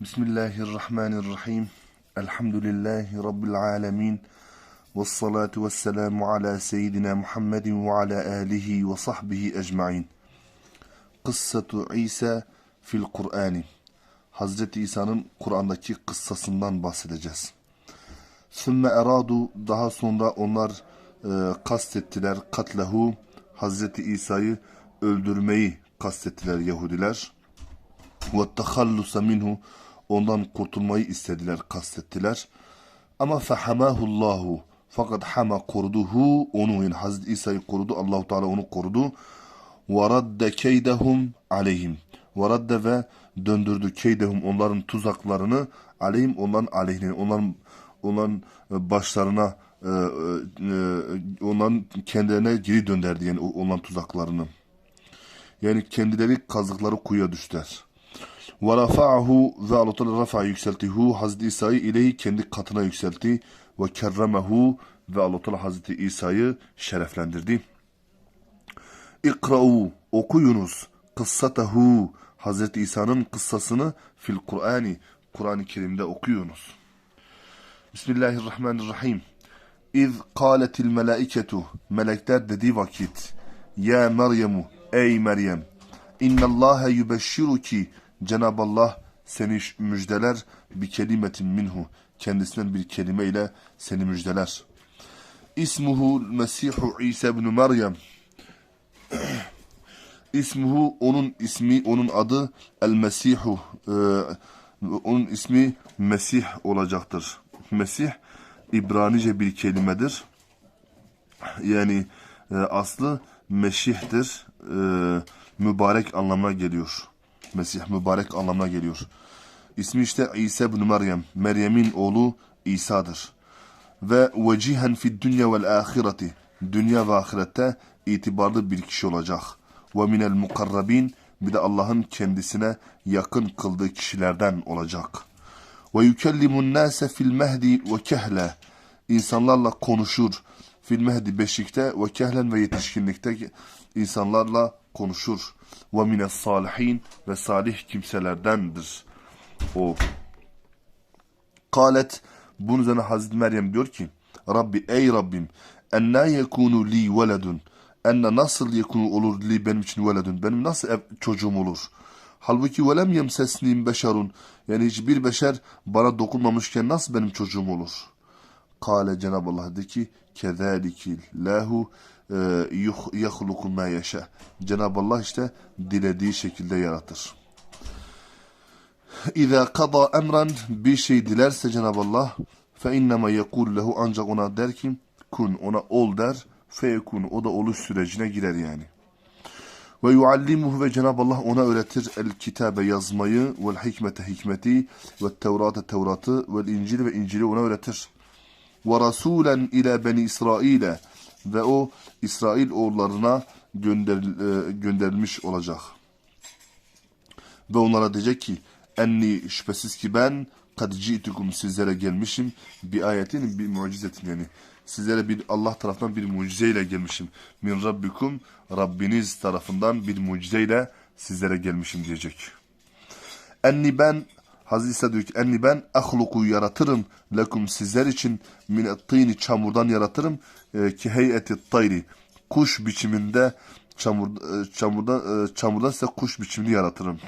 Bismillahirrahmanirrahim. Elhamdülillahi Rabbil alemin. Ve salatu ve selamu ala seyyidina Muhammedin ve ala alihi ve sahbihi ecmain. Kıssatu İsa fil Kur'ani. Hazreti İsa'nın Kur'an'daki kıssasından bahsedeceğiz. Sümme eradu daha sonra onlar e, kastettiler katlehu Hazreti İsa'yı öldürmeyi kastettiler Yahudiler ve tehallusa minhu ondan kurtulmayı istediler, kastettiler. Ama fehamahullahu fakat hama koruduhu onu yani Hazreti İsa'yı korudu. Allahu Teala onu korudu. Ve radde keydehum aleyhim. Ve ve döndürdü keydehum onların tuzaklarını aleyhim onların aleyhine onların onların başlarına e, e, onların kendilerine geri dönderdi yani onların tuzaklarını. Yani kendileri kazıkları kuyuya düştüler. Ve rafa'ahu ve Allah rafa yükseltihu Hazreti İsa'yı ilehi kendi katına yükseltti ve kerremehu ve Allah Hazreti İsa'yı şereflendirdi. İkra'u okuyunuz kıssatehu Hazreti İsa'nın kıssasını fil Kur'ani Kur'an-ı Kerim'de okuyunuz. Bismillahirrahmanirrahim. İz kâletil melâiketu melekler dediği vakit Ya Meryem'u ey Meryem İnnallâhe yübeşşiruki Cenab-ı Allah seni müjdeler bir kelimetin minhu. Kendisinden bir kelime ile seni müjdeler. İsmuhu Mesihu İsa ibn Meryem. İsmuhu onun ismi, onun adı El Mesihu. Ee, onun ismi Mesih olacaktır. Mesih İbranice bir kelimedir. Yani e, aslı Meşih'tir. E, mübarek anlamına geliyor. Mesih mübarek anlamına geliyor. İsmi işte İsa ibn Meryem. Meryem'in oğlu İsa'dır. Ve vecihen fid dünya vel ahireti. Dünya ve ahirette itibarlı bir kişi olacak. Ve minel mukarrabin. Bir de Allah'ın kendisine yakın kıldığı kişilerden olacak. Ve yükellimun nase fil mehdi ve kehle. İnsanlarla konuşur. Fil mehdi beşikte ve kehlen ve yetişkinlikte insanlarla konuşur. Ve mines salihin ve salih kimselerdendir. O. Kalet bunun üzerine Hazreti Meryem diyor ki Rabbi ey Rabbim enna yekunu li veledun enne nasıl yekunu olur li benim için veledun benim nasıl ev, çocuğum olur halbuki velem yemsesnim beşerun yani hiçbir beşer bana dokunmamışken nasıl benim çocuğum olur Kale Cenab-ı Allah dedi ki kezaliki lahu yahluku ma yeşe. Cenab-ı Allah işte dilediği şekilde yaratır. İza kada emran bir şey dilerse Cenab-ı Allah fe innema yekul lehu ancak ona der ki kun ona ol der feyekun o da oluş sürecine girer yani. Ve yuallimuhu ve Cenab-ı Allah ona öğretir el kitabe yazmayı vel hikmete hikmeti ve tevrate tevratı ve incil ve incili ona öğretir. Ve rasulen ila beni İsrail'e ve o İsrail oğullarına gönder, e, gönderilmiş olacak. Ve onlara diyecek ki enni şüphesiz ki ben kad ci'tukum sizlere gelmişim bir ayetin bir mucizetin yani sizlere bir Allah tarafından bir mucizeyle gelmişim. Min rabbikum Rabbiniz tarafından bir mucizeyle sizlere gelmişim diyecek. Enni ben Hazreti İsa diyor ki enni ben ahluku yaratırım lekum sizler için min tîni çamurdan yaratırım e, ki heyeti tayri kuş biçiminde çamur e, çamurdan e, çamurdan size kuş biçimini yaratırım.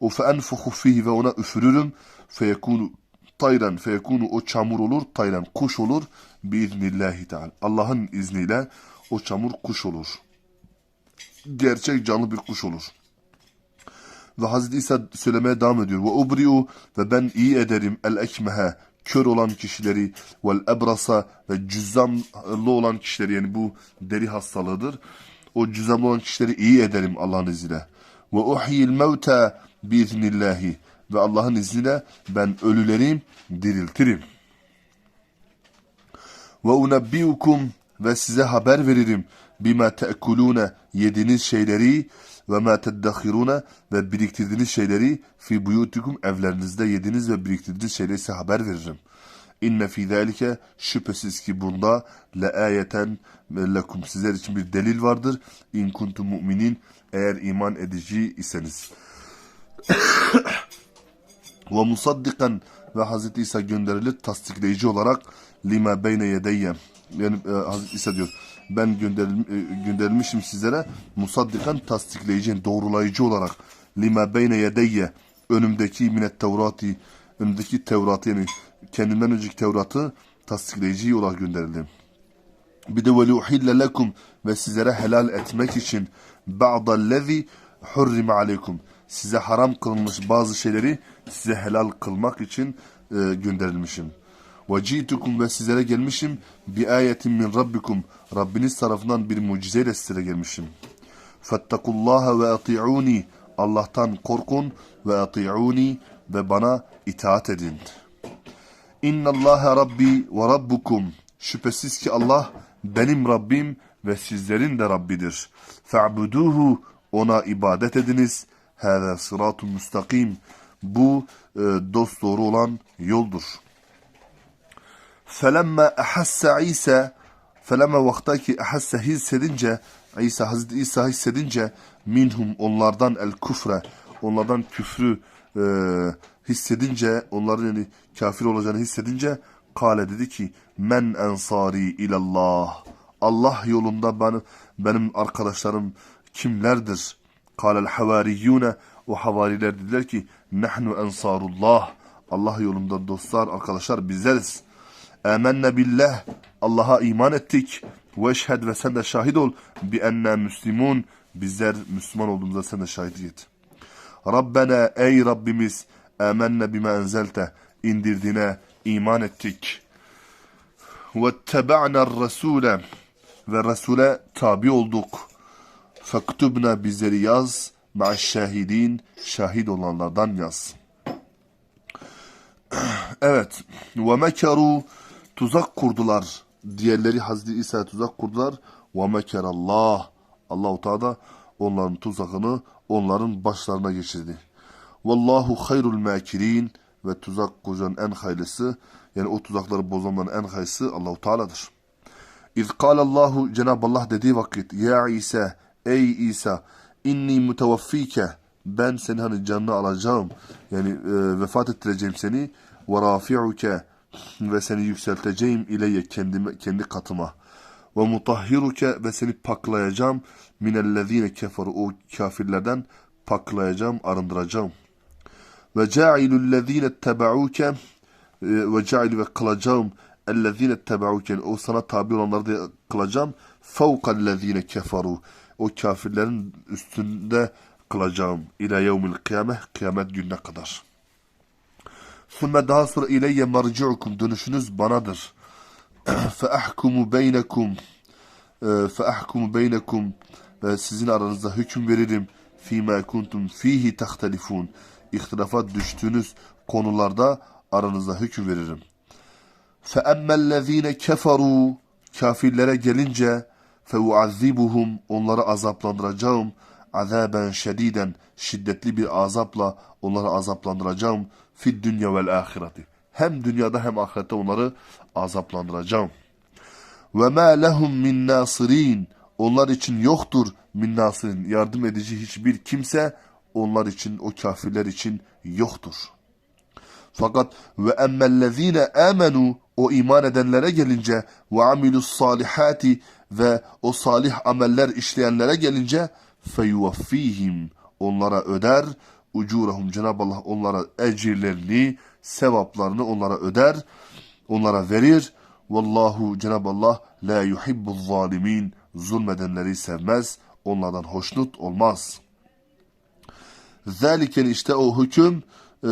O fe enfuhu fihi ve ona üfürürüm feyekunu tayran feyekunu o çamur olur tayran kuş olur biiznillahi teala. Allah'ın izniyle o çamur kuş olur. Gerçek canlı bir kuş olur. Ve Hazreti İsa söylemeye devam ediyor. Ve ubri'u ve ben iyi ederim el ekmehe kör olan kişileri vel ebrasa ve cüzzamlı olan kişileri yani bu deri hastalığıdır. O cüzzamlı olan kişileri iyi ederim Allah'ın izniyle. Ve uhyil mevte biiznillahi ve Allah'ın izniyle ben ölüleri diriltirim. Ve unebbiukum ve size haber veririm bima te'kulune yediğiniz şeyleri ve ma teddahirune ve biriktirdiğiniz şeyleri fi buyutikum evlerinizde yediğiniz ve biriktirdiğiniz şeyleri size haber veririm. İnne fi zalike şüphesiz ki bunda le ayeten lekum sizler için bir delil vardır. İn kuntum müminin eğer iman edici iseniz. Ve musaddikan ve Hazreti İsa gönderilir tasdikleyici olarak lima beyne yedeyye yani e, Hazreti İsa diyor ben gönderim, e, gönderilmişim sizlere musaddikan tasdikleyici doğrulayıcı olarak lima beyne yedeyye önümdeki minet tevrati önümdeki Tevrat'ı yani kendimden önceki Tevrat'ı tasdikleyici olarak gönderildim. Bir de veluhille lekum ve sizlere helal etmek için ba'dallezi hurrim aleykum. Size haram kılınmış bazı şeyleri size helal kılmak için e, gönderilmişim. Ve citukum ve sizlere gelmişim bi ayetin min rabbikum. Rabbiniz tarafından bir mucizeyle sizlere gelmişim. Fettakullaha ve ati'uni. Allah'tan korkun ve ati'uni ve bana itaat edin. İnna Allaha Rabbi ve Rabbukum. Şüphesiz ki Allah benim Rabbim ve sizlerin de Rabbidir. Fe'buduhu ona ibadet ediniz. Hâzâ sırâtu müstakim. Bu e, dost doğru olan yoldur. Felemme ehassa İsa felemme vaktaki ehassa hissedince İsa Hazreti İsa hissedince minhum onlardan el kufre onlardan küfrü e, hissedince onların yani kafir olacağını hissedince kale dedi ki men ensari ilallah Allah yolunda benim, benim arkadaşlarım kimlerdir? Kalel havariyyune o havariler dediler ki nahnu ensarullah Allah yolunda dostlar arkadaşlar bizleriz. Amenne billah Allah'a iman ettik. Ve ve sen de şahit ol bi enne müslimun bizler Müslüman olduğumuzda sen de şahit et. Rabbena ey Rabbimiz amenne bime enzelte indirdiğine iman ettik. Ve teba'na Resule ve Resul'e tabi olduk. Fektubna bizleri yaz ma'aş şahidin şahit olanlardan yaz. Evet. Ve mekaru tuzak kurdular. Diğerleri Hazreti İsa'ya tuzak kurdular. Ve mekerallah. Allah-u Teala onların tuzakını onların başlarına geçirdi. Vallahu hayrul makirin ve tuzak kuran en hayırlısı yani o tuzakları bozanların en hayırlısı Allahu Teala'dır. İz Allahu Cenab-ı Allah dediği vakit ya İsa ey İsa inni mutevaffike ben seni hani canını alacağım yani e, vefat ettireceğim seni ve rafi'uke ve seni yükselteceğim ileye kendime, kendi katıma. Ve mutahhiruke ve seni paklayacağım. Minellezine keferu. O kafirlerden paklayacağım arındıracağım. Ve ca'ilullezine tebauke e, ve ca'il ve kılacağım. Ellezine tebauke o sana tabi olanları da kılacağım. Fevkallezine keferu. O kafirlerin üstünde kılacağım. İla yevmil kıyame kıyamet gününe kadar. Sümme daha sonra ileyye marci'ukum dönüşünüz banadır. Fe ahkumu beynekum fe ahkumu beynekum ve sizin aranızda hüküm veririm fîmâ kuntum fihi tahtelifun ihtilafa düştüğünüz konularda aranızda hüküm veririm. Fe emmellezîne keferû kafirlere gelince fe uazzibuhum onları azaplandıracağım azaben şediden şiddetli bir azapla onları azaplandıracağım fid dünya vel ahireti. Hem dünyada hem ahirette onları azaplandıracağım. Ve ma lehum min nasirin. Onlar için yoktur min nasirin. Yardım edici hiçbir kimse onlar için, o kafirler için yoktur. Fakat ve emmellezine amenu o iman edenlere gelince ve amilus salihati ve o salih ameller işleyenlere gelince feyuvaffihim onlara öder ucurahum Cenab-ı Allah onlara ecirlerini, sevaplarını onlara öder, onlara verir. Vallahu Cenab-ı Allah la yuhibbul zalimin zulmedenleri sevmez, onlardan hoşnut olmaz. Zaliken işte o hüküm e,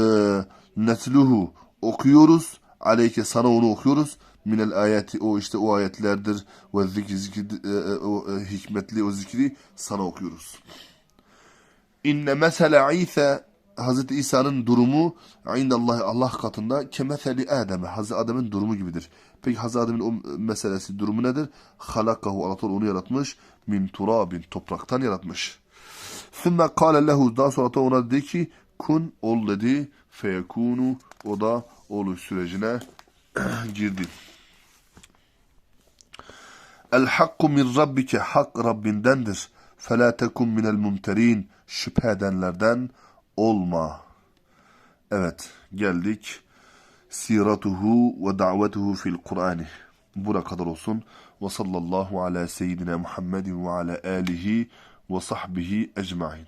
netluhu okuyoruz. Aleyke sana onu okuyoruz. Minel ayeti o işte o ayetlerdir ve zikri, zikri e, o e, hikmetli o zikri sana okuyoruz. İnne mesele İsa Hazreti İsa'nın durumu indallah Allah katında kemeseli Adem'e Hazreti Adem'in durumu gibidir. Peki Hazreti Adem'in o meselesi durumu nedir? Halakahu Allah onu yaratmış min turabin topraktan yaratmış. Sümme kâle lehu daha sonra da ona dedi ki kun ol dedi feyekunu o da oluş sürecine girdi. El hakku min rabbike hak Rabbindendir. Fela tekun minel mumterin şüphe edenlerden olma. Evet geldik. Siratuhu ve da'vetuhu fil Kur'ani. Bura kadar olsun. Ve sallallahu ala seyyidina Muhammedin ve ala alihi ve sahbihi ecmain.